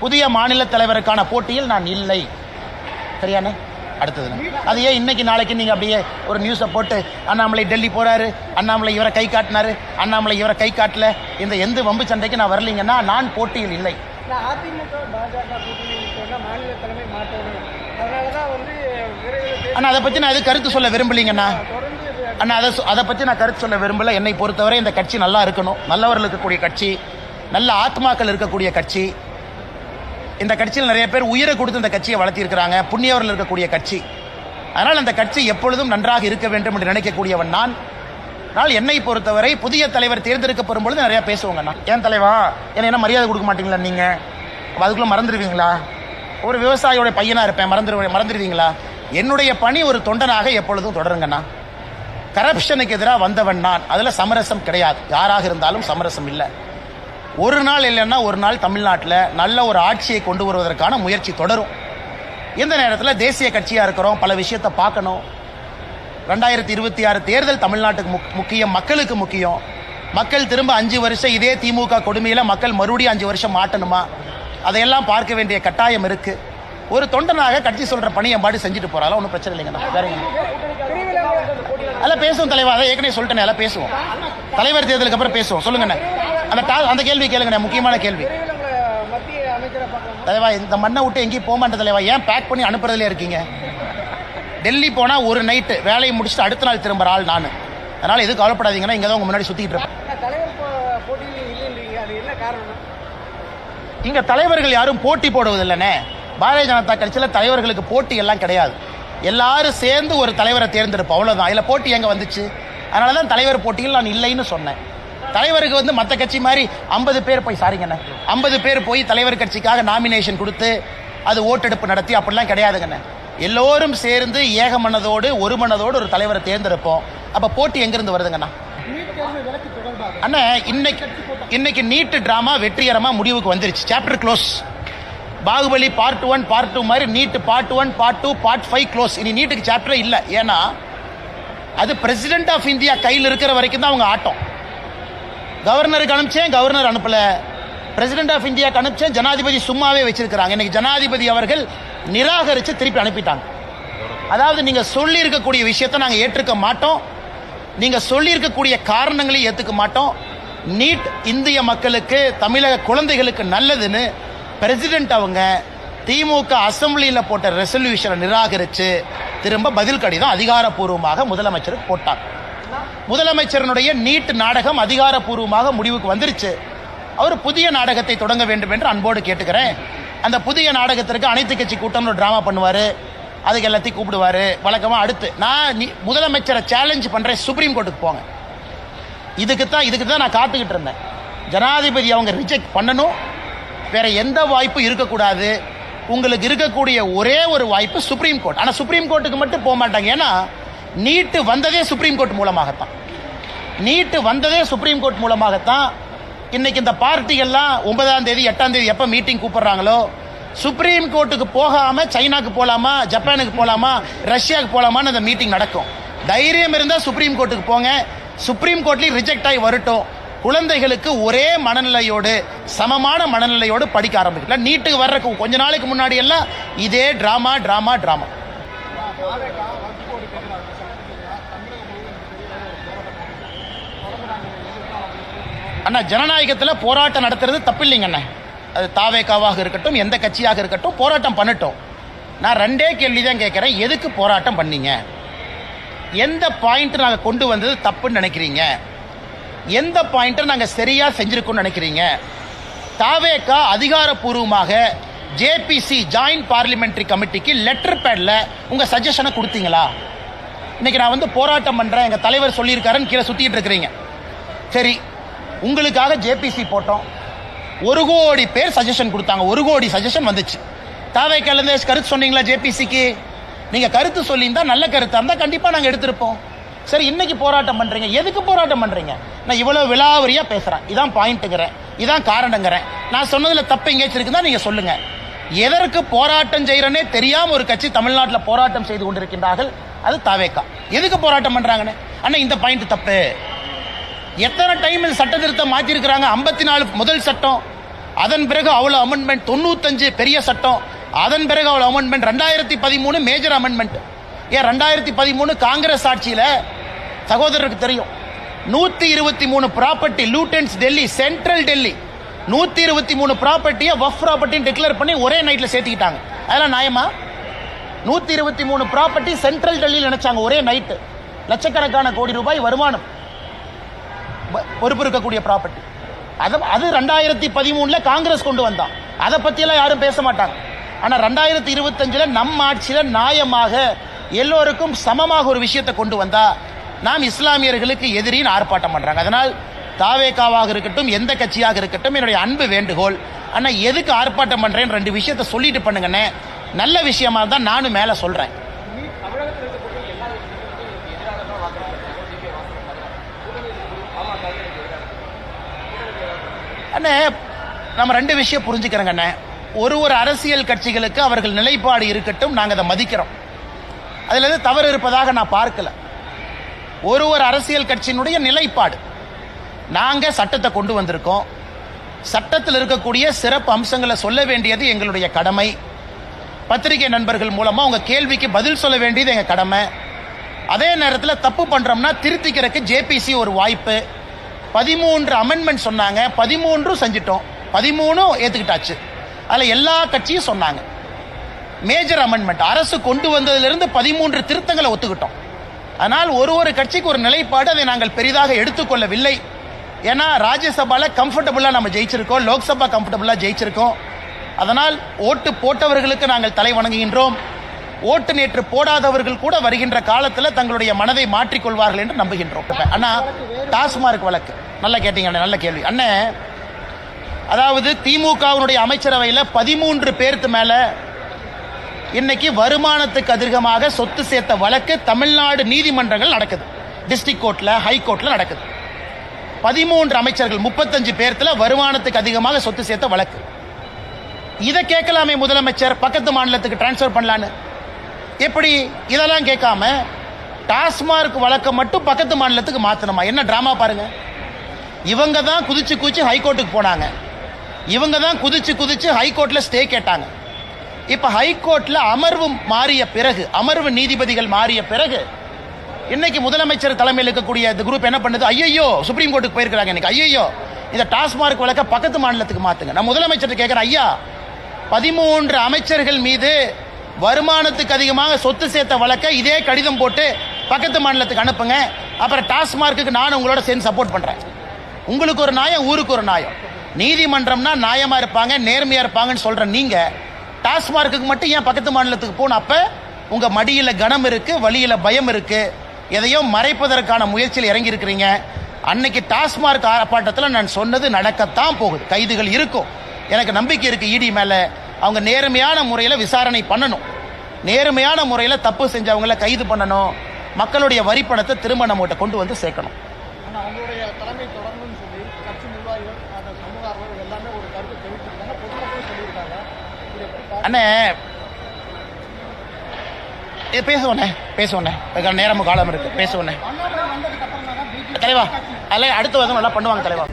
புதிய மாநில தலைவருக்கான போட்டியில் நான் இல்லை. சரியானே அடுத்தது அது ஏன் இன்னைக்கு நாளைக்கு நீங்க அப்படியே ஒரு நியூஸை போட்டு அண்ணாமலை டெல்லி போறாரு அண்ணாமலை இவரை கை காட்டினாரு அண்ணாமலை இவரை கை காட்டல இந்த எந்த வம்பு சண்டைக்கு நான் வரலீங்கன்னா நான் போட்டியில் இல்லை. அண்ணா அதை பத்தி நான் எது கருத்து சொல்ல விரும்பலீங்கண்ணா? ஆனால் அண்ணா அதை அதை பற்றி நான் கருத்து சொல்ல விரும்பல. என்னை பொறுத்தவரை இந்த கட்சி நல்லா இருக்கணும். நல்லவர்கள் இருக்கக்கூடிய கட்சி நல்ல ஆத்மாக்கள் இருக்கக்கூடிய கட்சி. இந்த கட்சியில் நிறைய பேர் உயிரை கொடுத்து இந்த கட்சியை வளர்த்திருக்கிறாங்க. புண்ணியவர்கள் இருக்கக்கூடிய கட்சி. அதனால் அந்த கட்சி எப்பொழுதும் நன்றாக இருக்க வேண்டும் என்று நினைக்கக்கூடியவன் நான். ஆனால் என்னை பொறுத்தவரை புதிய தலைவர் தேர்ந்தெடுக்கப்படும் பொழுது நிறையா பேசுவாங்க நான் ஏன் தலைவா? என்ன என்ன மரியாதை கொடுக்க மாட்டீங்களா நீங்கள் அதுக்குள்ளே அதுக்குள்ள மறந்துடுவீங்களா? ஒரு விவசாயியோட பையனாக இருப்பேன். மறந்துடு மறந்துடுவீங்களா? என்னுடைய பணி ஒரு தொண்டனாக எப்பொழுதும் தொடருங்கண்ணா கரப்ஷனுக்கு எதிராக வந்தவன் நான். அதில் சமரசம் கிடையாது. யாராக இருந்தாலும் சமரசம் இல்லை. ஒரு நாள் இல்லைன்னா ஒரு நாள் தமிழ்நாட்டில் நல்ல ஒரு ஆட்சியை கொண்டு வருவதற்கான முயற்சி தொடரும். இந்த நேரத்தில் தேசிய கட்சியாக இருக்கிறோம். பல விஷயத்தை பார்க்கணும். ரெண்டாயிரத்தி இருபத்தி ஆறு தேர்தல் தமிழ்நாட்டுக்கு முக்- முக்கியம் மக்களுக்கு முக்கியம். மக்கள் திரும்ப அஞ்சு வருஷம் இதே திமுக கொடுமையில் மக்கள் மறுபடியும் அஞ்சு வருஷம் மாட்டணுமா? அதையெல்லாம் பார்க்க வேண்டிய கட்டாயம் இருக்குது ஒரு தொண்டனாக கட்சி சொல்கிற பணியை பாடி செஞ்சுட்டு போகிறாலும் ஒன்றும் பிரச்சனை இல்லைங்கண்ணா. வேறங்க அதெல்லாம் பேசுவோம் தலைவா அதை ஏற்கனவே சொல்லிட்டேனே அதெல்லாம் பேசுவோம். தலைவர் தேர்தலுக்கு அப்புறம் பேசுவோம். சொல்லுங்கண்ணே. அந்த டா- அந்த கேள்வி கேளுங்கண்ணே முக்கியமான கேள்வி. தலைவா இந்த மண்ணை விட்டு எங்கேயும் போக மாட்டேன் தலைவா. ஏன் பேக் பண்ணி அனுப்புறதுல இருக்கீங்க? டெல்லி போனால் ஒரு நைட்டு வேலையை முடிச்சுட்டு அடுத்த நாள் திரும்புற ஆள் நான். அதனால் எதுவும் கவலைப்படாதீங்கன்னா இங்கே தான் உங்கள் முன்னாடி சுற்றிக்கிட்டு இருப்பேன். இங்கே தலைவர்கள் யாரும் போட்டி போடுவதில்லைண்ணே. பாரதிய ஜனதா கட்சியில் தலைவர்களுக்கு போட்டி எல்லாம் கிடையாது. எல்லாரும் சேர்ந்து ஒரு தலைவரை தேர்ந்தெடுப்போம். அவ்வளோதான் இதில் போட்டி எங்கே வந்துச்சு? அதனால தான் தலைவர் போட்டியில் நான் இல்லைன்னு சொன்னேன். தலைவருக்கு வந்து மற்ற கட்சி மாதிரி ஐம்பது பேர் போய் சாரிங்கண்ணே ஐம்பது பேர் போய் தலைவர் கட்சிக்காக நாமினேஷன் கொடுத்து அது ஓட்டெடுப்பு நடத்தி அப்படிலாம் கிடையாதுங்கண்ணே எல்லோரும் சேர்ந்து ஏக மனதோடு ஒரு மனதோடு ஒரு தலைவரை தேர்ந்தெடுப்போம். அப்போ போட்டி எங்கேருந்து வருதுங்கண்ணா அண்ணா இன்னைக்கு இன்னைக்கு நீட்டு ட்ராமா வெற்றிகரமாக முடிவுக்கு வந்துருச்சு. Chapter close Baahubali part one part two மாதிரி NEET part one part two part five close இனி நீட்டுக்கு சாப்டரே இல்லை. ஏன்னா அது பிரசிடென்ட் ஆஃப் இந்தியா கையில் இருக்கிற வரைக்கும் தான் அவங்க ஆட்டம். கவர்னருக்கு அனுப்பிச்சேன் கவர்னர் அனுப்பல. பிரசிடென்ட் ஆஃப் இந்தியாவுக்கு அனுப்பிச்சேன் ஜனாதிபதி சும்மாவே வச்சிருக்கிறாங்க. இன்னைக்கு ஜனாதிபதி அவர்கள் நிராகரித்து திருப்பி அனுப்பிட்டாங்க. அதாவது நீங்கள் சொல்லியிருக்கக்கூடிய விஷயத்தை நாங்கள் ஏற்றுக்க மாட்டோம். நீங்கள் சொல்லியிருக்கக்கூடிய காரணங்களையும் ஏற்றுக்க மாட்டோம். நீட் இந்திய மக்களுக்கு தமிழக குழந்தைகளுக்கு நல்லதுன்னு பிரசிடென்ட் அவங்க திமுக அசம்பிளியில் போட்ட ரெசல்யூஷனை நிராகரித்து திரும்ப பதில் கடிதம் அதிகாரப்பூர்வமாக முதலமைச்சருக்கு போட்டார் முதலமைச்சரனுடைய நீட் நாடகம் அதிகாரப்பூர்வமாக முடிவுக்கு வந்துருச்சு. அவர் புதிய நாடகத்தை தொடங்க வேண்டும் என்று அன்போடு கேட்டுக்கிறேன். அந்த புதிய நாடகத்திற்கு அனைத்து கட்சி கூட்டம்னு ஒரு ட்ராமா பண்ணுவார். அதுக்கு எல்லாத்தையும் கூப்பிடுவாரு. வழக்கமாக அடுத்து நான் நீ முதலமைச்சரை சேலஞ்ச் பண்ணுறேன் சுப்ரீம் கோர்ட்டுக்கு போங்க. இதுக்கு தான் இதுக்கு தான் நான் காத்துக்கிட்டு இருந்தேன். ஜனாதிபதி அவங்க ரிஜெக்ட் பண்ணணும். வேற எந்த வாய்ப்பும் இருக்கக்கூடாது. உங்களுக்கு இருக்கக்கூடிய ஒரே ஒரு வாய்ப்பு சுப்ரீம் கோர்ட் ஆனால் சுப்ரீம் கோர்ட்டுக்கு மட்டும் போக மாட்டாங்க. ஏன்னா நீட்டு வந்ததே சுப்ரீம் கோர்ட் மூலமாகத்தான். நீட்டு வந்ததே சுப்ரீம் கோர்ட் மூலமாகத்தான் இன்னைக்கு இந்த பார்ட்டிகள்லாம் ஒன்பதாம் தேதி எட்டாம் தேதி எப்போ மீட்டிங் கூப்பிடுறாங்களோ சுப்ரீம் கோர்ட்டுக்கு போகாமல் சைனாக்கு போகலாமா ஜப்பானுக்கு போகலாமா ரஷ்யாவுக்கு போகலாமான்னு அந்த மீட்டிங் நடக்கும். தைரியம் இருந்தால் சுப்ரீம் கோர்ட்டுக்கு போங்க. சுப்ரீம் கோர்ட்லேயும் ரிஜெக்ட் ஆகி வரட்டும். குழந்தைகளுக்கு ஒரே மனநிலையோடு சமமான மனநிலையோடு படிக்க ஆரம்பிக்கல நீட்டுக்கு வர்றதுக்கு கொஞ்ச நாளைக்கு முன்னாடி எல்லாம் இதே டிராமா டிராமா டிராமா அண்ணா ஜனநாயகத்தில் போராட்டம் நடத்துறது தப்பில்லைங்க அண்ணா. அது தாவேக்காவாக இருக்கட்டும் எந்த கட்சியாக இருக்கட்டும் போராட்டம் பண்ணட்டும். நான் ரெண்டே கேள்வி தான் கேட்குறேன். எதுக்கு போராட்டம் பண்ணீங்க? எந்த பாயிண்ட் நாங்கள் கொண்டு வந்தது தப்புன்னு நினைக்கிறீங்க? எந்த பாயிண்ட்டை நாங்கள் சரியாக செஞ்சுருக்கோம்னு நினைக்கிறீங்க? தாவேக்கா அதிகாரப்பூர்வமாக ஜேபிசி ஜாயிண்ட் பார்லிமெண்ட்ரி கமிட்டிக்கு லெட்டர் பேடில் உங்கள் சஜஷனை கொடுத்தீங்களா? இன்றைக்கி நான் வந்து போராட்டம் பண்ணுறேன் எங்கள் தலைவர் சொல்லியிருக்காருன்னு கீழே சுற்றிட்டு இருக்கிறீங்க. சரி உங்களுக்காக ஜேபிசி போட்டோம். ஒரு கோடி பேர் சஜஷன் கொடுத்தாங்க ஒரு கோடி சஜஷன் வந்துச்சு. தாவேக்காலேருந்து கருத்து சொன்னீங்களா ஜேபிசிக்கு நீங்கள் கருத்து சொல்லியிருந்தால் நல்ல கருத்தாக இருந்தால் கண்டிப்பாக நாங்கள் எடுத்திருப்போம். சரி இன்னைக்கு போராட்டம் பண்றீங்க. எதுக்கு போராட்டம் பண்றீங்க? நான் இவ்வளவு விலாவரியா பேசுறேன். இதான் பாயிண்ட்டுங்கிறேன். இதான் காரணங்கிறேன். நான் சொன்னதுல தப்பு எங்கேயாச்சும் இருக்குதா? நீங்க சொல்லுங்க. எதற்கு போராட்டம் செய்யறனே தெரியாம ஒரு கட்சி தமிழ்நாட்டில் போராட்டம் செய்து கொண்டிருக்கின்றார்கள்? அது தாவேக்கா. எதுக்கு போராட்டம் பண்றாங்கன்னு? அண்ணா இந்த பாயிண்ட் தப்பு. எத்தனை டைம் சட்ட திருத்தம் மாற்றிருக்கிறாங்க ஐம்பத்தி நாலு முதல் சட்டம். அதன் பிறகு அவ்வளோ அமெண்ட்மெண்ட் தொண்ணூத்தஞ்சு பெரிய சட்டம். அதன் பிறகு அவ்வளோ அமெண்ட்மெண்ட் ரெண்டாயிரத்தி பதிமூணு மேஜர் அமெண்ட்மெண்ட் ஏன் ரெண்டாயிரத்தி பதிமூணு காங்கிரஸ் ஆட்சியில் சகோதரருக்கு தெரியும். நூற்றி இருபத்தி மூணு property Lutyens Delhi central Delhi நூற்றி இருபத்தி மூணு ப்ராப்பர்ட்டியை வஃப் ப்ராப்பர்ட்டின்னு டிக்ளேர் பண்ணி ஒரே நைட்டில் சேர்த்துக்கிட்டாங்க. அதெல்லாம் நியாயமா? நூற்றி இருபத்தி மூணு ப்ராப்பர்ட்டி சென்ட்ரல் டெல்லியில் நினைச்சாங்க ஒரே நைட்டு லட்சக்கணக்கான கோடி ரூபாய் வருமானம். பொறுப்பு இருக்கக்கூடிய ப்ராப்பர்ட்டி அது அது ரெண்டாயிரத்தி பதிமூணில் காங்கிரஸ் கொண்டு வந்தான். அதை பற்றியெல்லாம் யாரும் பேச மாட்டாங்க. ஆனால் ரெண்டாயிரத்தி இருபத்தஞ்சில் நம் ஆட்சியில் நியாயமாக எல்லோருக்கும் சமமாக ஒரு விஷயத்தை கொண்டு வந்தால் நாம் இஸ்லாமியர்களுக்கு எதிரின்னு ஆர்ப்பாட்டம் பண்ணுறாங்க அதனால் தாவேக்காவாக இருக்கட்டும் எந்த கட்சியாக இருக்கட்டும் என்னுடைய அன்பு வேண்டுகோள். ஆனால் எதுக்கு ஆர்ப்பாட்டம் பண்ணுறேன்னு ரெண்டு விஷயத்த சொல்லிட்டு பண்ணுங்கண்ணே. நல்ல விஷயமா தான் நானும் மேலே சொல்கிறேன் அண்ணே நம்ம ரெண்டு விஷயம் புரிஞ்சுக்கிறோங்க அண்ணே ஒரு ஒரு அரசியல் கட்சிகளுக்கு அவர்கள் நிலைப்பாடு இருக்கட்டும் நாங்கள் அதை மதிக்கிறோம். அதில் தவறு இருப்பதாக நான் பார்க்கல. ஒரு ஒரு அரசியல் கட்சியினுடைய நிலைப்பாடு. நாங்கள் சட்டத்தை கொண்டு வந்திருக்கோம். சட்டத்தில் இருக்கக்கூடிய சிறப்பு அம்சங்களை சொல்ல வேண்டியது எங்களுடைய கடமை. பத்திரிகை நண்பர்கள் மூலமாக உங்கள் கேள்விக்கு பதில் சொல்ல வேண்டியது எங்கள் கடமை. அதே நேரத்தில் தப்பு பண்ணுறோம்னா திருத்திக்கிறதுக்கு ஜேபிசி ஒரு வாய்ப்பு. பதிமூன்று அமெண்ட்மெண்ட் சொன்னாங்க. பதிமூன்றும் செஞ்சிட்டோம். பதிமூணும் ஏற்றுக்கிட்டாச்சு அதில் எல்லா கட்சியும் சொன்னாங்க. மேஜர் அமெண்ட்மெண்ட் அரசு கொண்டு வந்ததுலேருந்து பதிமூன்று திருத்தங்களை ஒத்துக்கிட்டோம். ஆனால் ஒரு ஒரு கட்சிக்கு ஒரு நிலைப்பாடு அதை நாங்கள் பெரிதாக எடுத்துக்கொள்ளவில்லை. ஏன்னா ராஜ்யசபால கம்ஃபர்டபுளாக நம்ம ஜெயிச்சிருக்கோம் லோக்சபா கம்ஃபர்டபுளாக ஜெயிச்சிருக்கோம். அதனால் ஓட்டு போட்டவர்களுக்கு நாங்கள் தலை வணங்குகின்றோம். ஓட்டு நேற்று போடாதவர்கள் கூட வருகின்ற காலத்தில் தங்களுடைய மனதை மாற்றிக்கொள்வார்கள் என்று நம்புகின்றோம். அண்ணா டாஸ்மார்க் வழக்கு. நல்லா கேட்டீங்க அண்ணே, நல்ல கேள்வி. அண்ணன் அதாவது திமுகவினுடைய அமைச்சரவையில் பதிமூன்று பேருக்கு மேலே இன்னைக்கு வருமானத்துக்கு அதிகமாக சொத்து சேர்த்த வழக்கு தமிழ்நாடு நீதிமன்றங்கள் நடக்குது. டிஸ்ட்ரிக்ட் கோர்ட்ல ஹை நடக்குது. பதிமூன்று அமைச்சர்கள் முப்பத்தஞ்சு பேர்த்துல வருமானத்துக்கு அதிகமாக சொத்து சேர்த்த வழக்கு. இதை கேட்கலாமே முதலமைச்சர் பக்கத்து மாநிலத்துக்கு டிரான்ஸ்ஃபர் பண்ணலான்னு. எப்படி? இதெல்லாம் கேட்காம டாஸ்மார்க் வழக்கை மட்டும் பக்கத்து மாநிலத்துக்கு மாத்தணுமா? என்ன டிராமா பாருங்க. இவங்க தான் குதிச்சு குதிச்சு ஹைகோர்ட்டுக்கு போனாங்க. இவங்க தான் குதிச்சு குதிச்சு ஹைகோர்ட்ல ஸ்டே கேட்டாங்க. இப்ப ஹைகோர்ட்ல அமர்வு மாறிய பிறகு அமர்வு நீதிபதிகள் மாறிய பிறகு இன்னைக்கு முதலமைச்சர் தலைமையில் இருக்கக்கூடிய இந்த குரூப் என்ன பண்ணுது? ஐயோ சுப்ரீம் கோர்ட்டுக்கு போயிருக்கிறாங்க எனக்கு ஐயோ இந்த டாஸ்மார்க் வழக்க பக்கத்து மாநிலத்துக்கு மாத்துங்க. நான் முதலமைச்சர் கேட்கிறேன் ஐயா பதிமூன்று அமைச்சர்கள் மீது வருமானத்துக்கு அதிகமாக சொத்து சேர்த்த வழக்க இதே கடிதம் போட்டு பக்கத்து மாநிலத்துக்கு அனுப்புங்க. அப்புறம் டாஸ்மார்க்குக்கு நான் உங்களோட சேர்ந்து சப்போர்ட் பண்றேன். உங்களுக்கு ஒரு நியாயம் ஊருக்கு ஒரு நியாயம். நீதிமன்றம்னா நியாயமா இருப்பாங்க நேர்மையா இருப்பாங்கன்னு சொல்ற நீங்க டாஸ்மார்க்குக்கு மட்டும் ஏன் பக்கத்து மாநிலத்துக்கு போகணும் அப்போ உங்கள் மடியில் கனம் இருக்குது வழியில் பயம் இருக்குது எதையும் மறைப்பதற்கான முயற்சியில் இறங்கி இருக்கிறீங்க அன்னைக்கு டாஸ்மார்க் ஆர்ப்பாட்டத்தில் நான் சொன்னது நடக்கத்தான் போகுது. கைதுகள் இருக்கும். எனக்கு நம்பிக்கை இருக்குது இடி மேலே. அவங்க நேர்மையான முறையில் விசாரணை பண்ணணும். நேர்மையான முறையில் தப்பு செஞ்சவங்கள கைது பண்ணணும். மக்களுடைய வரிப்பணத்தை திரும்ப நம்மகிட்ட கொண்டு வந்து சேர்க்கணும் ஆனால் அவங்களுடைய தலைமை தொடரணும்னு சொல்லி கட்சி நிர்வாகிகள் அந்த சமூக ஆர்வலர்கள் எல்லாமே ஒரு கருத்து தெரிவிச்சிருக்காங்க பொதுமக்களும் சொல்லியிருக்காங்க இதை எப்படி பார்க்க- அண்ணே. ஏ பேசுவோண்ணே பேசுவோண்ணே அதுக்கான நேரமும் காலம் இருக்கு. பேசுவோண்ணே தலைவா அதில் அடுத்த வருஷம் நல்லா பண்ணுவாங்க தலைவா.